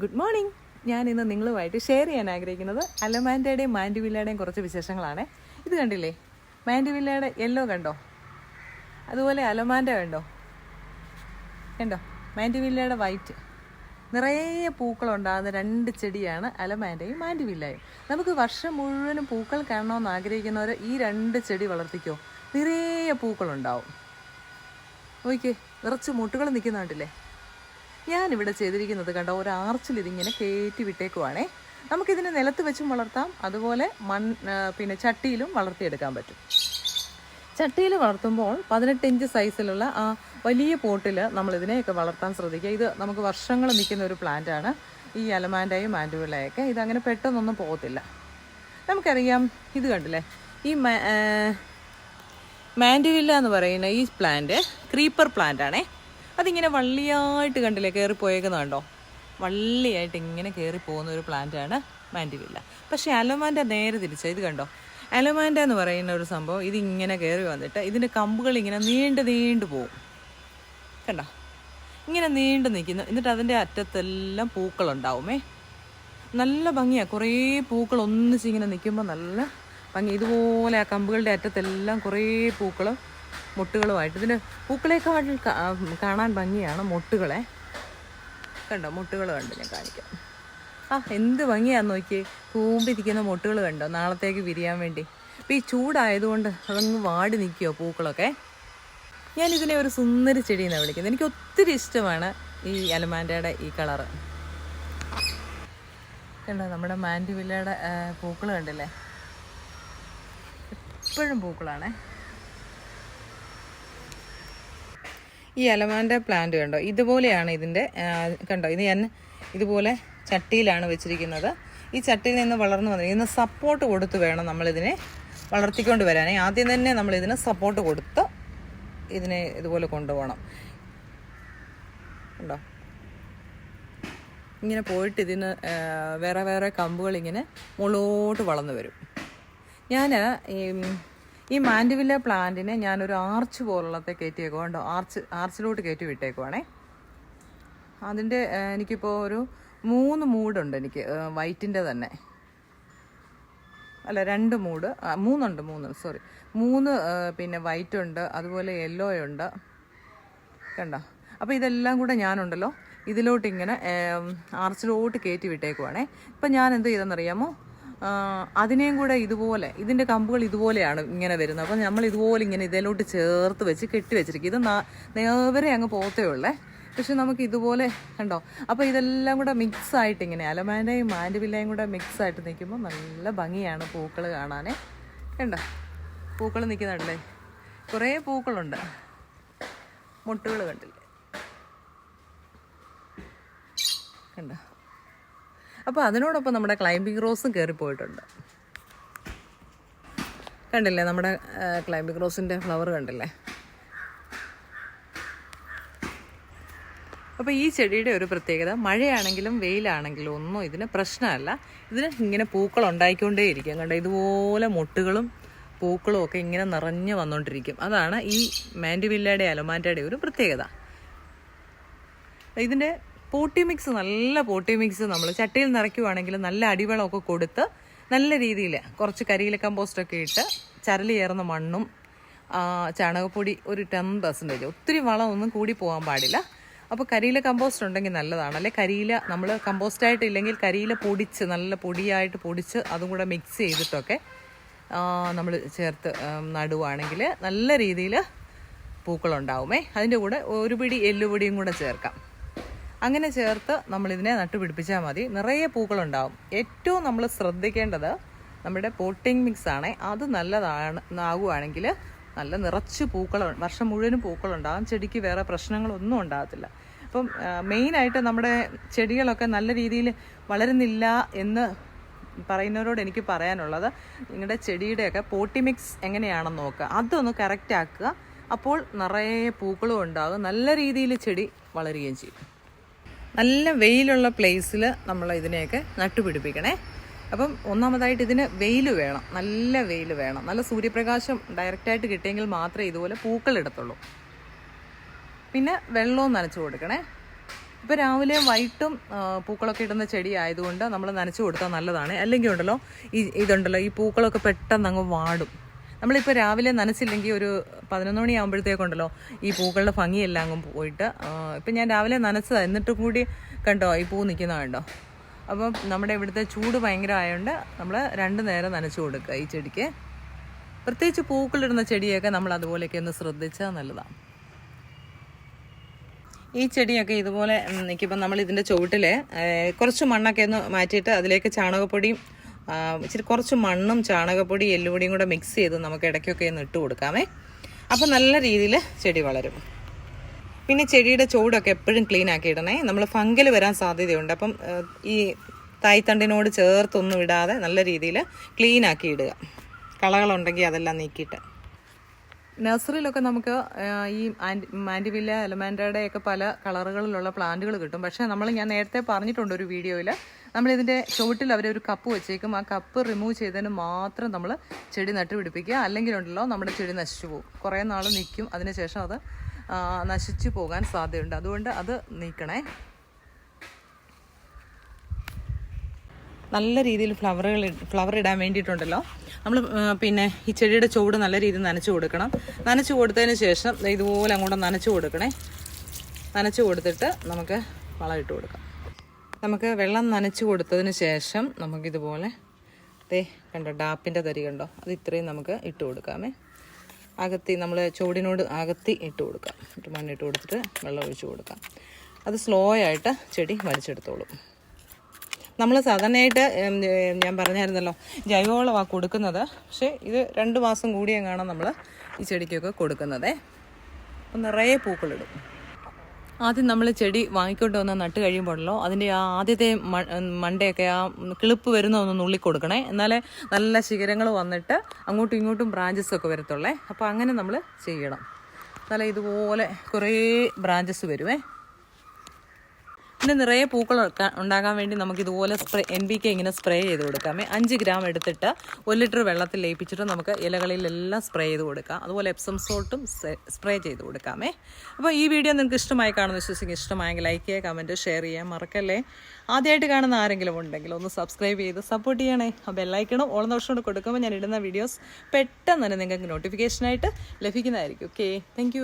Good morning ഞാൻ ഇന്ന് നിങ്ങളുമായിട്ട് ഷെയർ ചെയ്യാൻ ആഗ്രഹിക്കുന്നത് അലമാൻഡയുടെയും മാൻഡിവില്ലയുടെയും കുറച്ച് വിശേഷങ്ങളാണ്. ഇത് കണ്ടില്ലേ? മാൻഡിവില്ലയുടെ യെല്ലോ കണ്ടോ? അതുപോലെ അലമാൻഡ കണ്ടോ? കണ്ടോ? മാൻഡിവില്ലയുടെ വൈറ്റ് നിറയെ പൂക്കളുണ്ടാകുന്ന രണ്ട് ചെടിയാണ് അലമാൻഡയും മാൻഡിവില്ലയും നമുക്ക് വർഷം മുഴുവനും പൂക്കൾ കാണണമെന്ന് ആഗ്രഹിക്കുന്നവർ ഈ രണ്ട് ചെടി വളർത്തിക്കോ. നിറയെ പൂക്കളുണ്ടാവും. ഓക്കെ നിറച്ച് മുട്ടുകൾ നിൽക്കുന്ന കണ്ടില്ലേ ഞാനിവിടെ ചെയ്തിരിക്കുന്നത് കണ്ട ഒരു ആർച്ചിൽ ഇതിങ്ങനെ കയറ്റി വിട്ടേക്കുവാണേ. നമുക്കിതിനെ നിലത്ത് വെച്ചും വളർത്താം. അതുപോലെ മൺ പിന്നെ ചട്ടിയിലും വളർത്തിയെടുക്കാൻ പറ്റും. ചട്ടിയിൽ വളർത്തുമ്പോൾ പതിനെട്ട് ഇഞ്ച് സൈസിലുള്ള ആ വലിയ പോട്ടിൽ നമ്മൾ ഇതിനെയൊക്കെ വളർത്താൻ ശ്രദ്ധിക്കുക. ഇത് നമുക്ക് വർഷങ്ങൾ നിൽക്കുന്ന ഒരു പ്ലാന്റ് ആണ് ഈ അലമാന്റെയും മാൻഡുവിളയൊക്കെ ഇതങ്ങനെ പെട്ടെന്നൊന്നും പോകത്തില്ല. നമുക്കറിയാം ഇത് കണ്ടില്ലേ? ഈ മാൻഡുവില്ല എന്ന് പറയുന്ന ഈ പ്ലാന്റ് ക്രീപ്പർ പ്ലാന്റ് ആണേ അതിങ്ങനെ വള്ളിയായിട്ട് കണ്ടില്ലേ കയറി പോയേക്കുന്ന കണ്ടോ വള്ളിയായിട്ട് ഇങ്ങനെ കയറി പോകുന്ന ഒരു പ്ലാന്റാണ് മാൻഡിവില്ല. പക്ഷേ അലോമാന്റെ നേരെ തിരിച്ച ഇത് കണ്ടോ? അലോമാന്റെ എന്ന് പറയുന്ന ഒരു സംഭവം ഇതിങ്ങനെ കയറി വന്നിട്ട് ഇതിന്റെ കമ്പുകൾ ഇങ്ങനെ നീണ്ട് നീണ്ടു പോകും കണ്ടോ? ഇങ്ങനെ നീണ്ടു നിൽക്കുന്നു. എന്നിട്ട് അതിന്റെ അറ്റത്തെല്ലാം പൂക്കളുണ്ടാവുമേ. നല്ല ഭംഗിയാണ് കുറേ പൂക്കൾ ഒന്നിച്ച് ഇങ്ങനെ നിൽക്കുമ്പോൾ നല്ല ഭംഗി. ഇതുപോലെ ആ കമ്പുകളുടെ അറ്റത്തെല്ലാം കുറേ പൂക്കളും മുട്ടുകളുമായിട്ട്. ഇതിന് പൂക്കളേക്കാട്ടിൽ കാണാൻ ഭംഗിയാണ് മുട്ടുകളെ. കണ്ടോ മുട്ടുകൾ കണ്ട് ഞാൻ കാണിക്കാം. ആ എന്ത് ഭംഗിയാന്ന് നോക്കിയേ. കൂമ്പിരിക്കുന്ന മുട്ടുകൾ കണ്ടോ നാളത്തേക്ക് വിരിയാൻ വേണ്ടി. അപ്പം ഈ ചൂടായതുകൊണ്ട് അതങ്ങ് വാടി നിൽക്കുമോ പൂക്കളൊക്കെ? ഞാൻ ഇതിനെ ഒരു സുന്ദരി ചെടി എന്നാണ് വിളിക്കുന്നത്. എനിക്ക് ഒത്തിരി ഇഷ്ടമാണ് ഈ അലമാൻഡയുടെ ഈ കളറ്. കണ്ടോ നമ്മുടെ മാൻഡിവില്ലയുടെ പൂക്കൾ കണ്ടില്ലേ? എപ്പോഴും പൂക്കളാണേ. ഈ അലമാന്റെ പ്ലാന്റ് കണ്ടോ? ഇതുപോലെയാണ് ഇതിന്റെ കണ്ടോ? ഇത് ഞാൻ ഇതുപോലെ ചട്ടിയിലാണ് വെച്ചിരിക്കുന്നത്. ഈ ചട്ടിയിൽ നിന്ന് വളർന്നു വന്നു ഇതിന് സപ്പോർട്ട് കൊടുത്ത് വേണം നമ്മളിതിനെ വളർത്തിക്കൊണ്ട് വരാനേ. ആദ്യം തന്നെ നമ്മൾ ഇതിന് സപ്പോർട്ട് കൊടുത്ത് ഇതിനെ ഇതുപോലെ കൊണ്ടുപോകണം. ഉണ്ടോ ഇങ്ങനെ പോയിട്ട് ഇതിന് വേറെ വേറെ കമ്പുകൾ ഇങ്ങനെ മുകളോട്ട് വളർന്നു വരും. ഞാൻ ഈ മാൻഡിവില്ല പ്ലാന്റിനെ ഞാനൊരു ആർച്ച് പോലുള്ളത്തെ കയറ്റിയേക്കോ കണ്ടോ? ആർച്ച് ആർച്ചിലോട്ട് കയറ്റി വിട്ടേക്കുവാണേ. അതിന്റെ എനിക്കിപ്പോൾ ഒരു മൂന്ന് മൂടുണ്ട് എനിക്ക് വൈറ്റിന്റെ തന്നെ. അല്ല രണ്ട് മൂട് മൂന്നുണ്ട് മൂന്ന് സോറി. മൂന്ന് പിന്നെ വൈറ്റ് ഉണ്ട് അതുപോലെ യെല്ലോ ഉണ്ട് കണ്ടോ? അപ്പോൾ ഇതെല്ലാം കൂടെ ഞാനുണ്ടല്ലോ ഇതിലോട്ട് ഇങ്ങനെ ആർച്ചിലോട്ട് കയറ്റി വിട്ടേക്കുവാണേ. ഇപ്പം ഞാൻ എന്ത് ചെയ്തെന്നറിയാമോ? അതിനെയും കൂടെ ഇതുപോലെ ഇതിന്റെ കമ്പുകൾ ഇതുപോലെയാണ് ഇങ്ങനെ വരുന്നത്. അപ്പം നമ്മൾ ഇതുപോലെ ഇങ്ങനെ ഇതിലോട്ട് ചേർത്ത് വെച്ച് കെട്ടി വെച്ചിരിക്കും. ഇത് നേവരെ അങ്ങ് പോത്തേ ഉള്ളേ. പക്ഷെ നമുക്ക് ഇതുപോലെ കണ്ടോ? അപ്പോൾ ഇതെല്ലാം കൂടെ മിക്സ് ആയിട്ട് ഇങ്ങനെ അലമാന്റെയും മാൻഡുവില്ലയും കൂടെ മിക്സ് ആയിട്ട് നിൽക്കുമ്പോൾ നല്ല ഭംഗിയാണ് പൂക്കൾ കാണാനേ. കണ്ടോ? പൂക്കൾ നിൽക്കുന്നുണ്ടല്ലേ? കുറേ പൂക്കളുണ്ട്. മുട്ടുകൾ കണ്ടില്ലേ? കണ്ടോ? അപ്പോൾ അതിനോടൊപ്പം നമ്മുടെ ക്ലൈംബിംഗ് റോസും കയറിപ്പോയിട്ടുണ്ട് കണ്ടില്ലേ നമ്മുടെ ക്ലൈംബിംഗ് റോസിന്റെ ഫ്ലവർ കണ്ടില്ലേ? അപ്പോൾ ഈ ചെടിയുടെ ഒരു പ്രത്യേകത മഴയാണെങ്കിലും വെയിലാണെങ്കിലും ഒന്നും ഇതിന് പ്രശ്നമല്ല. ഇതിന് ഇങ്ങനെ പൂക്കൾ ഉണ്ടായിക്കൊണ്ടേയിരിക്കും. കണ്ടോ ഇതുപോലെ മുട്ടുകളും പൂക്കളും ഒക്കെ ഇങ്ങനെ നിറഞ്ഞു വന്നുകൊണ്ടിരിക്കും അതാണ് ഈ മാൻഡിവില്ലയുടെ അലമാൻഡയുടെ ഒരു പ്രത്യേകത. ഇതിന്റെ പോട്ടി മിക്സ് നല്ല പോട്ടി മിക്സ് നമ്മൾ ചട്ടിയിൽ നിറയ്ക്കുവാണെങ്കിൽ നല്ല അടിവെള്ളമൊക്കെ കൊടുത്ത് നല്ല രീതിയിൽ കുറച്ച് കരിയില കമ്പോസ്റ്റൊക്കെ ഇട്ട് ചരലിയേറുന്ന മണ്ണും ചാണകപ്പൊടി ഒരു ടെൻ പെർസെന്റേജ് ഒത്തിരി വളമൊന്നും കൂടി പോകാൻ പാടില്ല. അപ്പോൾ കരിയില കമ്പോസ്റ്റ് ഉണ്ടെങ്കിൽ നല്ലതാണ്. അല്ലെ കരിയില നമ്മൾ കമ്പോസ്റ്റായിട്ട് ഇല്ലെങ്കിൽ കരിയില പൊടിച്ച് നല്ല പൊടിയായിട്ട് പൊടിച്ച് അതും കൂടെ മിക്സ് ചെയ്തിട്ടൊക്കെ നമ്മൾ ചേർത്ത് നടുവാണെങ്കിൽ നല്ല രീതിയിൽ പൂക്കളുണ്ടാവുമേ. അതിന്റെ കൂടെ ഒരു പിടി എല്ലുപൊടിയും കൂടെ ചേർക്കാം. അങ്ങനെ ചേർത്ത് നമ്മളിതിനെ നട്ടുപിടിപ്പിച്ചാൽ മതി. നിറയെ പൂക്കളുണ്ടാവും. ഏറ്റവും നമ്മൾ ശ്രദ്ധിക്കേണ്ടത് നമ്മുടെ പോട്ടിംഗ് മിക്സ് ആണേ. അത് നല്ലതാണ് ആകുവാണെങ്കിൽ നല്ല നിറച്ച് പൂക്കൾ വർഷം മുഴുവനും പൂക്കളുണ്ടാകും ചെടിക്ക് വേറെ പ്രശ്നങ്ങളൊന്നും ഉണ്ടാകത്തില്ല. അപ്പം മെയിനായിട്ട് നമ്മുടെ ചെടികളൊക്കെ നല്ല രീതിയിൽ വളരുന്നില്ല എന്ന് പറയുന്നവരോട് എനിക്ക് പറയാനുള്ളത് നിങ്ങളുടെ ചെടിയുടെയൊക്കെ പോട്ടി മിക്സ് എങ്ങനെയാണെന്ന് നോക്കുക. അതൊന്ന് കറക്റ്റ് ആക്കുക. അപ്പോൾ നിറയെ പൂക്കളും ഉണ്ടാകും. നല്ല രീതിയിൽ ചെടി വളരുകയും ചെയ്യും. നല്ല വെയിലുള്ള പ്ലേസിൽ നമ്മൾ ഇതിനെയൊക്കെ നട്ടുപിടിപ്പിക്കണേ. അപ്പം ഒന്നാമതായിട്ട് ഇതിന് വെയിൽ വേണം. നല്ല വെയിൽ വേണം. നല്ല സൂര്യപ്രകാശം ഡയറക്റ്റായിട്ട് കിട്ടിയെങ്കിൽ മാത്രമേ ഇതുപോലെ പൂക്കൾ ഇടത്തുള്ളൂ. പിന്നെ വെള്ളവും നനച്ചു കൊടുക്കണേ. ഇപ്പോൾ രാവിലെയും വൈകിട്ടും പൂക്കളൊക്കെ ഇടുന്ന ചെടി ആയതുകൊണ്ട് നമ്മൾ നനച്ചു കൊടുത്താൽ നല്ലതാണ്. അല്ലെങ്കിൽ ഉണ്ടല്ലോ ഈ ഇതുണ്ടല്ലോ ഈ പൂക്കളൊക്കെ പെട്ടെന്ന് അങ്ങ് വാടും. നമ്മളിപ്പോൾ രാവിലെ നനച്ചില്ലെങ്കിൽ ഒരു പതിനൊന്ന് മണിയാകുമ്പോഴത്തേക്കുണ്ടല്ലോ ഈ പൂക്കളുടെ ഭംഗിയെല്ലാം അങ്ങ് പോയിട്ട് ഇപ്പം ഞാൻ രാവിലെ നനച്ചതാണ് എന്നിട്ടും കൂടി കണ്ടോ ഈ പൂ നിൽക്കുന്ന കണ്ടോ? അപ്പം നമ്മുടെ ഇവിടുത്തെ ചൂട് ഭയങ്കര ആയതുകൊണ്ട് നമ്മൾ രണ്ട് നേരം നനച്ചു കൊടുക്കുക ഈ ചെടിക്ക്. പ്രത്യേകിച്ച് പൂക്കളിടുന്ന ചെടിയൊക്കെ നമ്മൾ അതുപോലെയൊക്കെ ഒന്ന് ശ്രദ്ധിച്ചാൽ നല്ലതാണ്. ഈ ചെടിയൊക്കെ ഇതുപോലെ നിൽക്കുമ്പോൾ നമ്മൾ ഇതിന്റെ ചുവട്ടിൽ കുറച്ച് മണ്ണൊക്കെ ഒന്ന് മാറ്റിയിട്ട് അതിലേക്ക് ചാണകപ്പൊടിയും ഇച്ചിരി കുറച്ച് മണ്ണും ചാണകപ്പൊടി എല്ലുപൊടിയും കൂടെ മിക്സ് ചെയ്ത് നമുക്ക് ഇടയ്ക്കൊക്കെ ഒന്ന് ഇട്ട് കൊടുക്കാമേ. അപ്പം നല്ല രീതിയിൽ ചെടി വളരും. പിന്നെ ചെടിയുടെ ചുവടൊക്കെ എപ്പോഴും ക്ലീൻ ആക്കി ഇടണേ. നമ്മൾ ഫംഗൽ വരാൻ സാധ്യതയുണ്ട്. അപ്പം ഈ തായ്തണ്ടിനോട് ചേർത്തൊന്നും ഇടാതെ നല്ല രീതിയിൽ ക്ലീൻ ആക്കി ഇടുക. കളകളുണ്ടെങ്കിൽ അതെല്ലാം നീക്കിയിട്ട്. നഴ്സറിയിലൊക്കെ നമുക്ക് ഈ ആന്റി മാൻഡിവില്ല എലമാൻഡയുടെ ഒക്കെ പല കളറുകളിലുള്ള പ്ലാന്റുകൾ കിട്ടും. പക്ഷേ നമ്മൾ ഞാൻ നേരത്തെ പറഞ്ഞിട്ടുണ്ട് ഒരു വീഡിയോയിൽ നമ്മളിതിന്റെ ചുവട്ടിൽ അവർ ഒരു കപ്പ് വെച്ചേക്കും. ആ കപ്പ് റിമൂവ് ചെയ്തതിന് മാത്രം നമ്മൾ ചെടി നട്ടുപിടിപ്പിക്കുക. അല്ലെങ്കിലുണ്ടല്ലോ നമ്മുടെ ചെടി നശിച്ചു പോകും. കുറേ നാൾ നിൽക്കും. അതിനുശേഷം അത് നശിച്ചു പോകാൻ സാധ്യതയുണ്ട്. അതുകൊണ്ട് അത് നീക്കണേ. നല്ല രീതിയിൽ ഫ്ലവറുകൾ ഫ്ലവർ ഇടാൻ വേണ്ടിയിട്ടുണ്ടല്ലോ. നമ്മൾ പിന്നെ ഈ ചെടിയുടെ ചുവട് നല്ല രീതിയിൽ നനച്ചു കൊടുക്കണം. നനച്ചു കൊടുത്തതിന് ശേഷം ഇതുപോലെ അങ്ങോട്ട് നനച്ചു കൊടുക്കണേ. നനച്ചു കൊടുത്തിട്ട് നമുക്ക് വളം ഇട്ട് കൊടുക്കാം. നമുക്ക് വെള്ളം നനച്ചു കൊടുത്തതിന് ശേഷം നമുക്കിതുപോലെ ദേ കണ്ടോ ഡാപ്പിന്റെ തരി കണ്ടോ? അത് ഇത്രയും നമുക്ക് ഇട്ട് കൊടുക്കാമേ. അകത്തി നമ്മൾ ചുവടിനോട് അകത്തി ഇട്ട് കൊടുക്കാം. ഇട്ട് മണ്ണിട്ട് കൊടുത്തിട്ട് വെള്ളം ഒഴിച്ച് കൊടുക്കാം. അത് സ്ലോ ആയിട്ട് ചെടി വലിച്ചെടുത്തോളും നമ്മൾ സാധാരണയായിട്ട് ഞാൻ പറഞ്ഞായിരുന്നല്ലോ ജൈവവളമാണ് കൊടുക്കുന്നത്. പക്ഷേ ഇത് രണ്ട് മാസം കൂടിയെങ്ങാണ് നമ്മൾ ഈ ചെടിക്കൊക്കെ കൊടുക്കുന്നത്. അപ്പം നിറയെ പൂക്കളിടും. ആദ്യം നമ്മൾ ചെടി വാങ്ങിക്കൊണ്ട് വന്ന് നട്ട് കഴിയുമ്പോഴല്ലോ അതിന്റെ ആ ആദ്യത്തെ മണ്ടയൊക്കെ ആ കിളിപ്പ് വരുന്ന ഒന്ന് നുള്ളി കൊടുക്കണേ എന്നാലേ നല്ല ശിഖരങ്ങൾ വന്നിട്ട് അങ്ങോട്ടും ഇങ്ങോട്ടും ബ്രാഞ്ചസ് ഒക്കെ വരത്തുള്ളേ. അപ്പോൾ അങ്ങനെ നമ്മൾ ചെയ്യണം. എന്നാലേ ഇതുപോലെ കുറേ ബ്രാഞ്ചസ് വരുവേ. പിന്നെ നിറയെ പൂക്കൾ ഉണ്ടാകാൻ വേണ്ടി നമുക്ക് ഇതുപോലെ സ്പ്രേ എൻ ബി കെ ഇങ്ങനെ സ്പ്രേ ചെയ്ത് കൊടുക്കാമേ അഞ്ച് ഗ്രാം എടുത്തിട്ട് ഒരു ലിറ്റർ വെള്ളത്തിൽ ലയിപ്പിച്ചിട്ട് നമുക്ക് ഇലകളിലെല്ലാം സ്പ്രേ ചെയ്ത് കൊടുക്കാം. അതുപോലെ എപ്സം സോൾട്ടും സ്പ്രേ ചെയ്ത് കൊടുക്കാമേ. അപ്പോൾ ഈ വീഡിയോ നിങ്ങൾക്ക് ഇഷ്ടമായി കാണുന്ന വിശ്വസിക്കും ഇഷ്ടമായെങ്കിൽ ലൈക്ക് ചെയ്യുക കമന്റ് ഷെയർ ചെയ്യാൻ മറക്കല്ലേ? ആദ്യമായിട്ട് കാണുന്ന ആരെങ്കിലും ഉണ്ടെങ്കിൽ ഒന്ന് സബ്സ്ക്രൈബ് ചെയ്ത് സപ്പോർട്ട് ചെയ്യണേ. ആ ബെല്ലൈക്കണം ഓളം ദോഷം കൊടുക്കുമ്പോൾ ഞാൻ ഇടുന്ന വീഡിയോസ് പെട്ടെന്ന് തന്നെ നിങ്ങൾക്ക് നോട്ടിഫിക്കേഷനായിട്ട് ലഭിക്കുന്നതായിരിക്കും. Okay thank